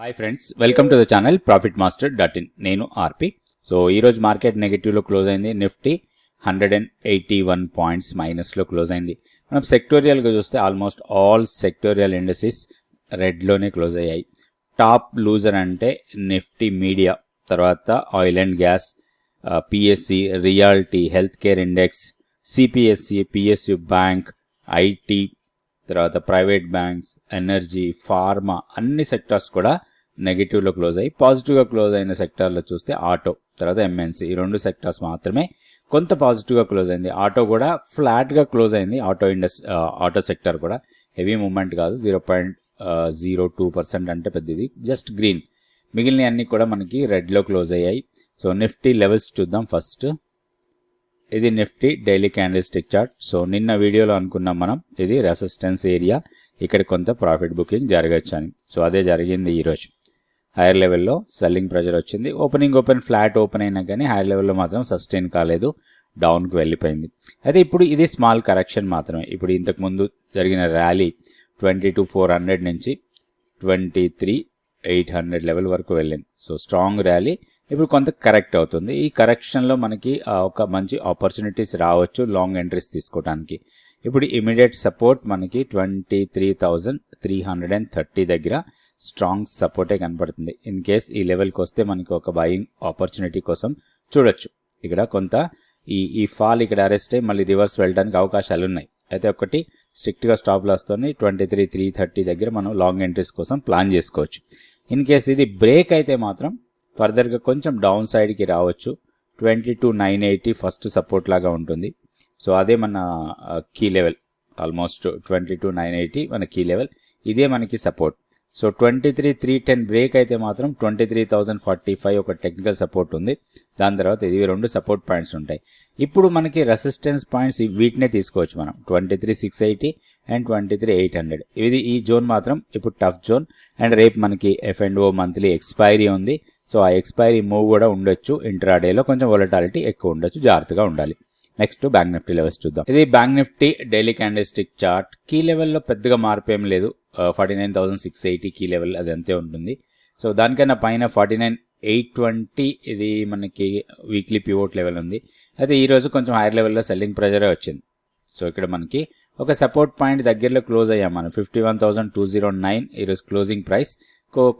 Hi friends welcome to the channel profit master dot in నేను RP. So ఈరోజు market నెగిటివ్లో close అయింది. Nifty hundred and eighty one points మైనస్లో close అయింది. మనం సెక్టోరియల్గా చూస్తే ఆల్మోస్ట్ ఆల్ సెక్టోరియల్ ఇండస్ట్రీస్ రెడ్లోనే క్లోజ్ అయ్యాయి. టాప్ లూజర్ అంటే నిఫ్టీ మీడియా తర్వాత oil and gas PSC realty health care index CPSC PSU bank IT తర్వాత ప్రైవేట్ బ్యాంక్స్ ఎనర్జీ ఫార్మా అన్ని సెక్టార్స్ కూడా నెగిటివ్లో క్లోజ్ అయ్యి పాజిటివ్గా క్లోజ్ అయిన సెక్టార్లో చూస్తే ఆటో తర్వాత ఎంఎన్సీ ఈ రెండు సెక్టార్స్ మాత్రమే కొంత పాజిటివ్గా క్లోజ్ అయింది. ఆటో కూడా ఫ్లాట్గా క్లోజ్ అయింది. ఆటో ఇండస్ ఆటో సెక్టార్ కూడా హెవీ మూమెంట్ కాదు. Zero point zero two percent అంటే పెద్దది. జస్ట్ గ్రీన్ మిగిలిన అన్ని కూడా మనకి రెడ్లో క్లోజ్ అయ్యాయి. సో నిఫ్టీ లెవెల్స్ చూద్దాం ఫస్ట్ ఇది Nifty daily candlestick chart so నిన్న వీడియోలో అనుకున్నాం మనం. ఇది రెసిస్టెన్స్ ఏరియా ఇక్కడ కొంత ప్రాఫిట్ బుకింగ్ జరగచ్చు అని సో అదే జరిగింది ఈరోజు. హైయర్ లెవెల్లో సెల్లింగ్ ప్రెషర్ వచ్చింది. ఓపెనింగ్ ఓపెన్ ఫ్లాట్ ఓపెన్ అయినా కానీ హైయర్ లెవెల్లో మాత్రం సస్టైన్ కాలేదు. డౌన్కి వెళ్ళిపోయింది. అయితే ఇప్పుడు ఇది స్మాల్ కరెక్షన్ మాత్రమే. ఇప్పుడు ఇంతకుముందు జరిగిన rally twenty two four hundred నుంచి twenty three eight hundred level వరకు వెళ్ళింది. So strong rally. ఇప్పుడు కొంత కరెక్ట్ అవుతుంది. ఈ కరెక్షన్లో మనకి ఒక మంచి ఆపర్చునిటీస్ రావచ్చు లాంగ్ ఎంట్రీస్ తీసుకోవడానికి ఇప్పుడు ఇమీడియట్ సపోర్ట్ మనకి twenty three thousand three hundred and thirty దగ్గర. స్ట్రాంగ్ సపోర్టే కనపడుతుంది ఇన్ కేస్ ఈ లెవెల్కి వస్తే మనకి ఒక బయింగ్ ఆపర్చునిటీ కోసం చూడొచ్చు. ఇక్కడ కొంత ఈ ఈ ఫాల్ ఇక్కడ అరెస్ట్ అయ్యి మళ్ళీ రివర్స్ వెళ్ళడానికి అవకాశాలు ఉన్నాయి. అయితే ఒకటి స్ట్రిక్ట్గా స్టాప్ లాస్తోని ట్వంటీ త్రీ త్రీ థర్టీ దగ్గర మనం లాంగ్ ఎంట్రీస్ కోసం ప్లాన్ చేసుకోవచ్చు. ఇన్ కేస్ ఇది బ్రేక్ అయితే మాత్రం ఫర్దర్గా కొంచెం డౌన్ సైడ్కి రావచ్చు. Twenty two nine eighty first support లాగా ఉంటుంది. సో అదే మన key level almost twenty two nine eighty మన కీ లెవెల్ ఇదే మనకి support so twenty three three ten break అయితే మాత్రం twenty three thousand forty five ఒక టెక్నికల్ సపోర్ట్ ఉంది. దాని తర్వాత ఇది రెండు సపోర్ట్ పాయింట్స్ ఉంటాయి. ఇప్పుడు మనకి రెసిస్టెన్స్ పాయింట్స్ వీటినే తీసుకోవచ్చు మనం. Twenty three six eighty and twenty three eight hundred. ఇది ఈ జోన్ మాత్రం ఇప్పుడు టఫ్ జోన్. అండ్ రేపు మనకి F and O monthly expiry ఉంది. సో ఆ ఎక్స్పైరీ మూవ్ కూడా ఉండొచ్చు. ఇంట్రాడేలో కొంచెం వొలటాలిటీ ఎక్కువ ఉండొచ్చు. జాగ్రత్తగా ఉండాలి. నెక్స్ట్ బ్యాంక్ నిఫ్టీ లెవెల్స్ చూద్దాం. ఇది bank Nifty daily candlestick chart key లెవెల్లో పెద్దగా మార్పు ఏం లేదు. Forty nine thousand six eighty key level అది అంతే ఉంటుంది. సో దానికన్నా పైన ఫార్టీ నైన్ ఎయిట్ ట్వంటీ ఇది మనకి వీక్లీ పివోట్ లెవెల్ ఉంది. అయితే ఈ రోజు కొంచెం హైయర్ లెవెల్లో సెల్లింగ్ ప్రెజరే వచ్చింది. సో ఇక్కడ మనకి ఒక సపోర్ట్ పాయింట్ దగ్గరలో క్లోజ్ అయ్యాం మనం. Fifty one thousand two zero nine ఈరోజు క్లోజింగ్ ప్రైస్.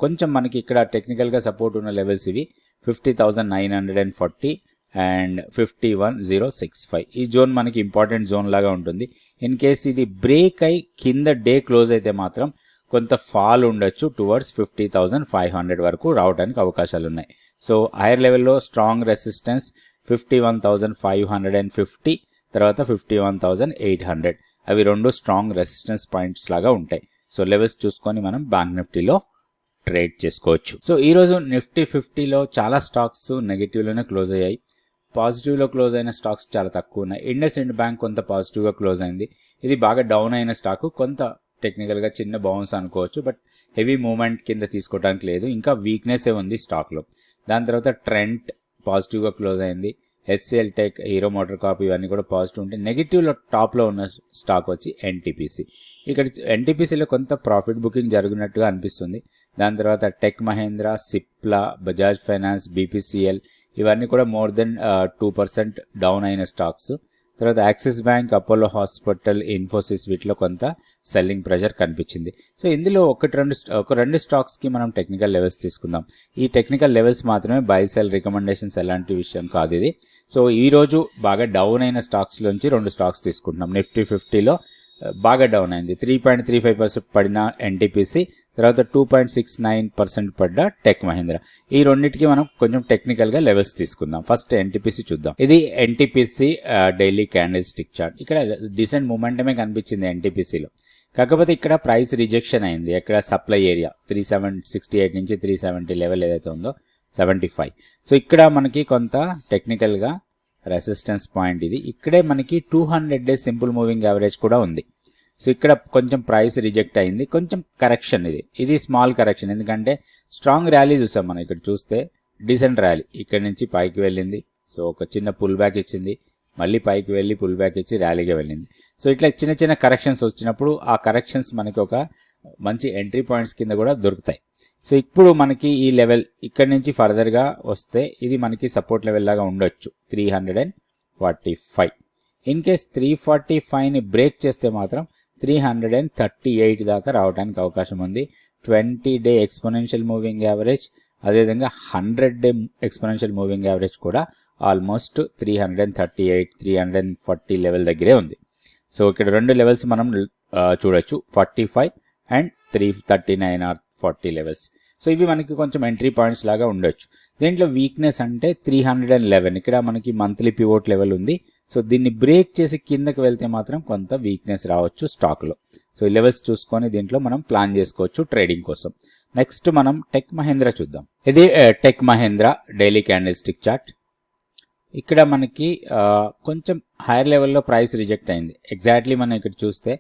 కొంచెం మనకి ఇక్కడ టెక్నికల్గా సపోర్ట్ ఉన్న లెవెల్స్ ఇవి. Fifty thousand nine hundred and forty. And fifty one zero six five ఈ జోన్ మనకి ఇంపార్టెంట్ జోన్ లాగా ఉంటుంది. ఇన్ కేస్ ఇది బ్రేక్ అయి కింద డే క్లోజ్ అయితే మాత్రం కొంత ఫాల్ ఉండొచ్చు towards fifty thousand five hundred వరకు రావడానికి అవకాశాలు ఉన్నాయి సో హైయర్ లెవెల్లో strong resistance fifty one thousand five hundred and fifty తర్వాత fifty one thousand eight hundred అవి రెండు స్ట్రాంగ్ రెసిస్టెన్స్ పాయింట్స్ లాగా ఉంటాయి. సో లెవెల్స్ చూసుకొని మనం బ్యాంక్ నిఫ్టీలో ట్రేడ్ చేసుకోవచ్చు. సో ఈరోజు నిఫ్టీ ఫిఫ్టీలో చాలా స్టాక్స్ నెగిటివ్లోనే క్లోజ్ అయ్యాయి. పాజిటివ్లో క్లోజ్ అయిన స్టాక్స్ చాలా తక్కువ ఉన్నాయి. ఇండస్ ఇండ్ బ్యాంక్ కొంత పాజిటివ్గా క్లోజ్ అయింది. ఇది బాగా డౌన్ అయిన స్టాక్. కొంత టెక్నికల్గా చిన్న బౌన్స్ అనుకోవచ్చు బట్ హెవీ మూమెంట్ కింద తీసుకోవడానికి లేదు. ఇంకా వీక్నెస్ ఉంది స్టాక్లో. దాని తర్వాత ట్రెంట్ పాజిటివ్గా క్లోజ్ అయింది. SCL tech Hero motor cap ఇవన్నీ కూడా పాజిటివ్ ఉంటాయి నెగిటివ్లో టాప్లో ఉన్న స్టాక్ వచ్చి ఎన్టీపీసీ. ఇక్కడ ఎన్టీపీసీలో కొంత ప్రాఫిట్ బుకింగ్ జరిగినట్టుగా అనిపిస్తుంది. దాని తర్వాత Tech Mahindra Cipla Bajaj finance BPCL ఇవన్నీ కూడా more than two percent down అయిన స్టాక్స్. తర్వాత Axis bank Apollo hospital Infosys వీటిలో కొంత సెల్లింగ్ ప్రెషర్ కనిపించింది. సో ఇందులో ఒకటి రెండు ఒక రెండు స్టాక్స్కి మనం టెక్నికల్ లెవెల్స్ తీసుకుందాం. ఈ టెక్నికల్ లెవెల్స్ మాత్రమే బై సెల్ రికమెండేషన్స్ ఎలాంటి విషయం కాదు ఇది. సో ఈరోజు బాగా డౌన్ అయిన స్టాక్స్లోంచి రెండు స్టాక్స్ తీసుకుంటున్నాం. నిఫ్టీ ఫిఫ్టీలో బాగా డౌన్ అయింది. Three point three five percent పడిన ఎన్టీపీసీ తర్వాత two point six nine percent పడ్డ టెక్ మహీంద్ర ఈ రెండింటికి మనం కొంచెం టెక్నికల్గా లెవెల్స్ తీసుకుందాం. ఫస్ట్ ఎన్టీపీసీ చూద్దాం. ఇది NTPC daily candle stick chart ఇక్కడ డిసెంట్ మూమెంటమే కనిపించింది ఎన్టీపీసీలో కాకపోతే ఇక్కడ ప్రైస్ రిజెక్షన్ అయింది. ఎక్కడ supply area three seven sixty eight నుంచి త్రీ సెవెంటీ లెవెల్ ఏదైతే ఉందో సెవెంటీ ఫైవ్ సో ఇక్కడ మనకి కొంత టెక్నికల్గా రెసిస్టెన్స్ పాయింట్ ఇది. ఇక్కడే మనకి two hundred days simple moving average కూడా ఉంది. సో ఇక్కడ కొంచెం ప్రైస్ రిజెక్ట్ అయింది. కొంచెం కరెక్షన్ ఇది. ఇది స్మాల్ కరెక్షన్ ఎందుకంటే స్ట్రాంగ్ ర్యాలీ చూసాం మనం ఇక్కడ చూస్తే డీసెంట్ ర్యాలీ ఇక్కడ నుంచి పైకి వెళ్ళింది. సో ఒక చిన్న పుల్ బ్యాక్ ఇచ్చింది. మళ్ళీ పైకి వెళ్ళి పుల్ బ్యాక్ ఇచ్చి ర్యాలీగా వెళ్ళింది. సో ఇట్లా చిన్న చిన్న కరెక్షన్స్ వచ్చినప్పుడు ఆ కరెక్షన్స్ మనకి ఒక మంచి ఎంట్రీ పాయింట్స్ కింద కూడా దొరుకుతాయి. సో ఇప్పుడు మనకి ఈ లెవెల్ ఇక్కడ నుంచి ఫర్దర్గా వస్తే ఇది మనకి సపోర్ట్ లెవెల్ లాగా ఉండొచ్చు. Three hundred and forty five in case three forty ఫైవ్ని break చేస్తే మాత్రం three hundred and thirty eight దాకా రావడానికి అవకాశం ఉంది. Twenty day exponential moving average అదేవిధంగా hundred day exponential moving average కూడా almost three hundred and thirty eight three hundred and forty level దగ్గరే ఉంది. సో ఇక్కడ రెండు లెవెల్స్ మనం చూడొచ్చు. Forty five and three thirty nine or forty levels so ఇవి మనకి కొంచెం ఎంట్రీ పాయింట్స్ లాగా ఉండొచ్చు. దీంట్లో వీక్నెస్ అంటే త్రీ హండ్రెడ్ అండ్ లెవెన్ ఇక్కడ మనకి మంత్లీ పివోట్ లెవెల్ ఉంది. సో దీన్ని బ్రేక్ చేసి కిందకి వెళ్తే మాత్రం కొంత వీక్నెస్ రావచ్చు స్టాక్లో సో ఈ లెవెల్స్ చూసుకొని దీంట్లో మనం ప్లాన్ చేసుకోవచ్చు ట్రేడింగ్ కోసం. నెక్స్ట్ మనం టెక్ మహేంద్ర చూద్దాం. ఇది Tech Mahindra daily candlestick chart ఇక్కడ మనకి కొంచెం హైయర్ లెవెల్లో ప్రైస్ రిజెక్ట్ అయింది. ఎగ్జాక్ట్లీ మనం ఇక్కడ చూస్తే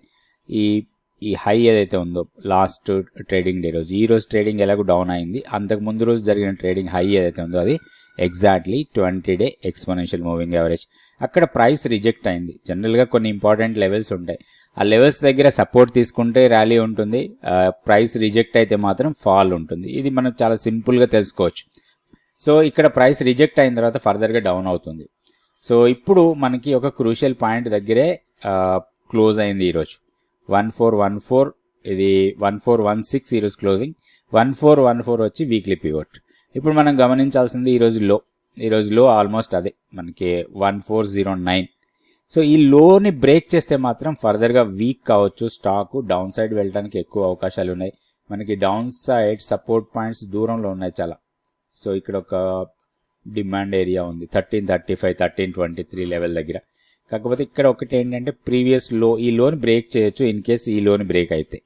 ఈ ఈ హై ఏదైతే ఉందో లాస్ట్ ట్రేడింగ్ డే రోజు. ఈ రోజు ట్రేడింగ్ ఎలాగో డౌన్ అయింది. అంతకు ముందు రోజు జరిగిన ట్రేడింగ్ హై ఏదైతే ఉందో అది exactly twenty day exponential moving average. అక్కడ ప్రైస్ రిజెక్ట్ అయింది. జనరల్గా కొన్ని ఇంపార్టెంట్ లెవెల్స్ ఉంటాయి. ఆ లెవెల్స్ దగ్గర సపోర్ట్ తీసుకుంటే ర్యాలీ ఉంటుంది. ప్రైస్ రిజెక్ట్ అయితే మాత్రం ఫాల్ ఉంటుంది. ఇది మనం చాలా సింపుల్గా తెలుసుకోవచ్చు. సో ఇక్కడ ప్రైస్ రిజెక్ట్ అయిన తర్వాత ఫర్దర్గా డౌన్ అవుతుంది. సో ఇప్పుడు మనకి ఒక క్రూషియల్ పాయింట్ దగ్గరే క్లోజ్ అయింది ఈరోజు వన్ ఫోర్ వన్ ఫోర్ ఇది వన్ ఫోర్ వన్ సిక్స్ ఈరోజు closing one four one four వచ్చి వీక్లీ పివోట్ ఇప్పుడు మనం గమనించాల్సింది ఈరోజు లో ఈరోజు లో ఆల్మోస్ట్ అదే. మనకి one four zero nine so ఈ లోని బ్రేక్ చేస్తే మాత్రం ఫర్దర్గా వీక్ కావచ్చు స్టాక్ డౌన్ సైడ్ వెళ్ళడానికి ఎక్కువ అవకాశాలు ఉన్నాయి. మనకి డౌన్ సైడ్ సపోర్ట్ పాయింట్స్ దూరంలో ఉన్నాయి చాలా. సో ఇక్కడ ఒక డిమాండ్ ఏరియా ఉంది. Thirteen thirty five thirteen twenty three level దగ్గర. కాకపోతే ఇక్కడ ఒకటి ఏంటంటే ప్రీవియస్లో ఈ లోన్ బ్రేక్ చేయొచ్చు ఇన్ కేస్ ఈ లోన్ బ్రేక్ అయితే.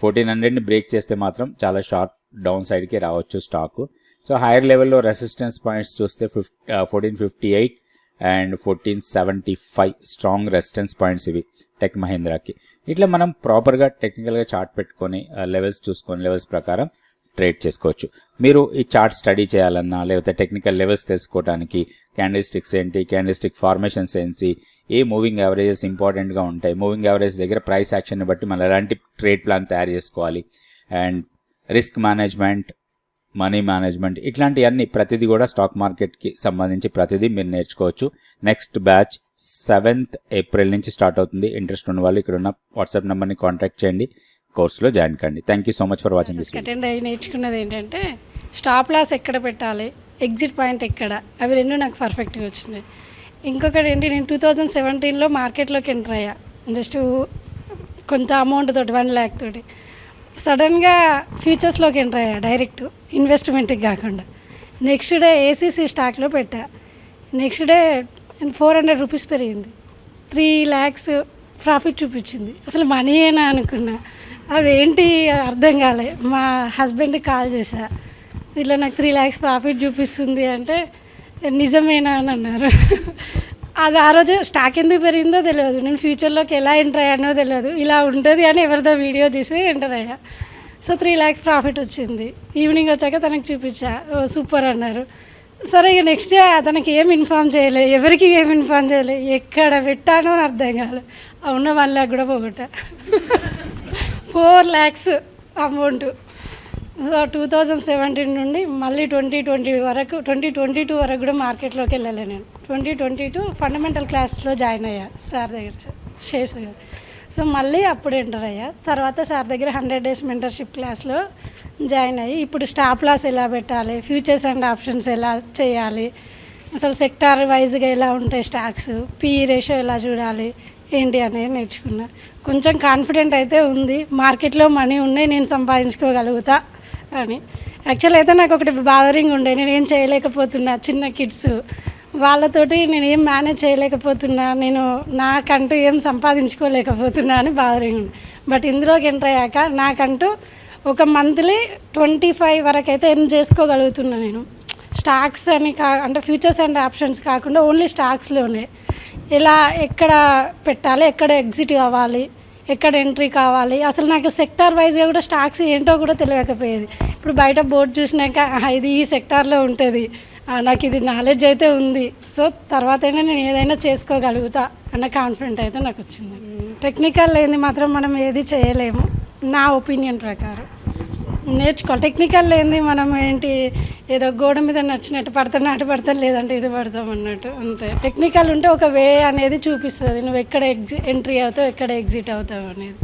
ఫోర్టీన్ హండ్రెడ్ని బ్రేక్ చేస్తే మాత్రం చాలా షార్ట్ డౌన్ సైడ్కి రావచ్చు స్టాక్. సో హైయర్ లెవెల్లో రెసిస్టెన్స్ పాయింట్స్ చూస్తే fif fourteen fifty eight and fourteen seventy five strong resistance points ఇవి టెక్ మహీంద్రాకి. ఇట్లా మనం ప్రాపర్గా టెక్నికల్గా చార్ట్ పెట్టుకొని లెవెల్స్ చూసుకొని లెవెల్స్ ప్రకారం ట్రేడ్ చేసుకోవచ్చు. మీరు ఈ చార్ట్ స్టడీ చేయాలన్నా లేకపోతే టెక్నికల్ లెవెల్స్ తెలుసుకోవడానికి క్యాండిల్ స్టిక్స్ ఏంటి క్యాండిల్ స్టిక్ ఫార్మేషన్స్ ఏంటి ఏ మూవింగ్ యావరేజెస్ ఇంపార్టెంట్గా ఉంటాయి. మూవింగ్ యావరేజ్ దగ్గర ప్రైస్ యాక్షన్ని బట్టి మనం ఎలాంటి ట్రేడ్ ప్లాన్ తయారు చేసుకోవాలి. And risk management money management ఇట్లాంటివన్నీ ప్రతిదీ కూడా స్టాక్ మార్కెట్కి సంబంధించి ప్రతిదీ మీరు నేర్చుకోవచ్చు. నెక్స్ట్ బ్యాచ్ సెవెంత్ ఏప్రిల్ నుంచి స్టార్ట్ అవుతుంది. ఇంట్రెస్ట్ ఉన్న వాళ్ళు ఇక్కడ ఉన్న వాట్సాప్ నెంబర్ని కాంటాక్ట్ చేయండి. కోర్సులో జాయిన్ కండి. Thank you so much for watching this attend అయ్యి నేర్చుకున్నది ఏంటంటే స్టాప్ లాస్ ఎక్కడ పెట్టాలి? ఎగ్జిట్ పాయింట్ ఎక్కడ? అవి రెండు నాకు పర్ఫెక్ట్గా వచ్చినాయి. ఇంకొకటి ఏంటి నేను టూ థౌజండ్ సెవెంటీన్లో మార్కెట్లోకి ఎంటర్ అయ్యా. జస్ట్ కొంత అమౌంట్ తోటి వన్ ల్యాక్ తోటి. సడన్గా ఫ్యూచర్స్లోకి ఎంటర్ అయ్యా డైరెక్ట్ ఇన్వెస్ట్మెంట్కి కాకుండా. నెక్స్ట్ డే ఏసీసీ స్టాక్లో పెట్టా. Next day four hundred rupees పెరిగింది. త్రీ ల్యాక్స్ ప్రాఫిట్ చూపించింది. అసలు మనీ ఏనా అనుకున్నా. అవేంటి అర్థం కాలే. మా హస్బెండ్కి కాల్ చేశా. ఇట్లా నాకు త్రీ ల్యాక్స్ ప్రాఫిట్ చూపిస్తుంది అంటే నిజమేనా అని అన్నారు. అది ఆ రోజు స్టాక్ ఎందుకు పెరిగిందో తెలియదు. నేను ఫ్యూచర్లోకి ఎలా ఎంటర్ అయ్యానో తెలియదు. ఇలా ఉంటుంది అని ఎవరిదో వీడియో చూసి ఎంటర్ అయ్యా. సో త్రీ ల్యాక్స్ ప్రాఫిట్ వచ్చింది. ఈవినింగ్ వచ్చాక తనకు చూపించా. ఓ సూపర్ అన్నారు. సరే ఇక నెక్స్ట్ డే అతనికి ఏం ఇన్ఫామ్ చేయలే. ఎవరికి ఏం ఇన్ఫామ్ చేయలే. ఎక్కడ పెట్టానో అని అర్థం కాలే. ఆ ఉన్న వన్ ల్యాక్ కూడా పోగొట్టా. Four lakhs amount so two thousand seventeen నుండి మళ్ళీ ట్వంటీ ట్వంటీ వరకు ట్వంటీ ట్వంటీ టూ వరకు కూడా మార్కెట్లోకి వెళ్ళలే నేను. ట్వంటీ ట్వంటీ టూ ఫండమెంటల్ క్లాస్లో జాయిన్ అయ్యా సార్ దగ్గర శేషు గారు. సో మళ్ళీ అప్పుడు ఎంటర్ అయ్యా. తర్వాత సార్ దగ్గర హండ్రెడ్ డేస్ మెంటర్షిప్ క్లాస్లో జాయిన్ అయ్యి ఇప్పుడు స్టాప్ లాస్ ఎలా పెట్టాలి ఫ్యూచర్స్ అండ్ ఆప్షన్స్ ఎలా చేయాలి అసలు సెక్టార్ వైజ్గా ఎలా ఉంటాయి స్టాక్స్ పీ రేషియో ఎలా చూడాలి ఏంటి అనేది నేర్చుకున్నా. కొంచెం కాన్ఫిడెంట్ అయితే ఉంది మార్కెట్లో మనీ ఉన్నాయి నేను సంపాదించుకోగలుగుతా. అని. యాక్చువల్ అయితే నాకు ఒకటి బాదరింగ్ ఉండే. నేను ఏం చేయలేకపోతున్నా. చిన్న కిడ్స్ వాళ్ళతోటి నేను ఏం మేనేజ్ చేయలేకపోతున్నా. నేను నాకంటూ ఏం సంపాదించుకోలేకపోతున్నా అని బాదరింగ్ ఉంది బట్ ఇందులోకి ఎంటర్ అయ్యాక నాకంటూ ఒక మంత్లీ ట్వంటీ ఫైవ్ వరకు అయితే ఏం చేసుకోగలుగుతున్నా నేను. స్టాక్స్ అని కా అంటే ఫ్యూచర్స్ అండ్ ఆప్షన్స్ కాకుండా ఓన్లీ స్టాక్స్లోనే ఎలా ఎక్కడ పెట్టాలి ఎక్కడ ఎగ్జిట్ అవ్వాలి ఎక్కడ ఎంట్రీ కావాలి? అసలు నాకు సెక్టార్ వైజ్గా కూడా స్టాక్స్ ఏంటో కూడా తెలియకపోయేది. ఇప్పుడు బయట బోర్డు చూసినాక "ఆహా, ఇది ఈ సెక్టార్లో ఉంటుంది. నాకు ఇది నాలెడ్జ్ అయితే ఉంది. సో తర్వాత అయినా నేను ఏదైనా చేసుకోగలుగుతా అన్న కాన్ఫిడెంట్ అయితే నాకు వచ్చింది. టెక్నికల్ లేని మాత్రం మనం ఏది చేయలేము. నా ఒపీనియన్ ప్రకారం. నేర్చుకోవాలి. టెక్నికల్ లేనిది మనం ఏంటి? ఏదో గోడ మీద నచ్చినట్టు పడతాను అటు పడతాను లేదంటే ఇది పడతాం అన్నట్టు. అంతే. టెక్నికల్ ఉంటే ఒక వే అనేది చూపిస్తుంది. నువ్వు ఎక్కడ ఎగ్జి ఎంట్రీ అవుతావు ఎక్కడ ఎగ్జిట్ అవుతావు అనేది.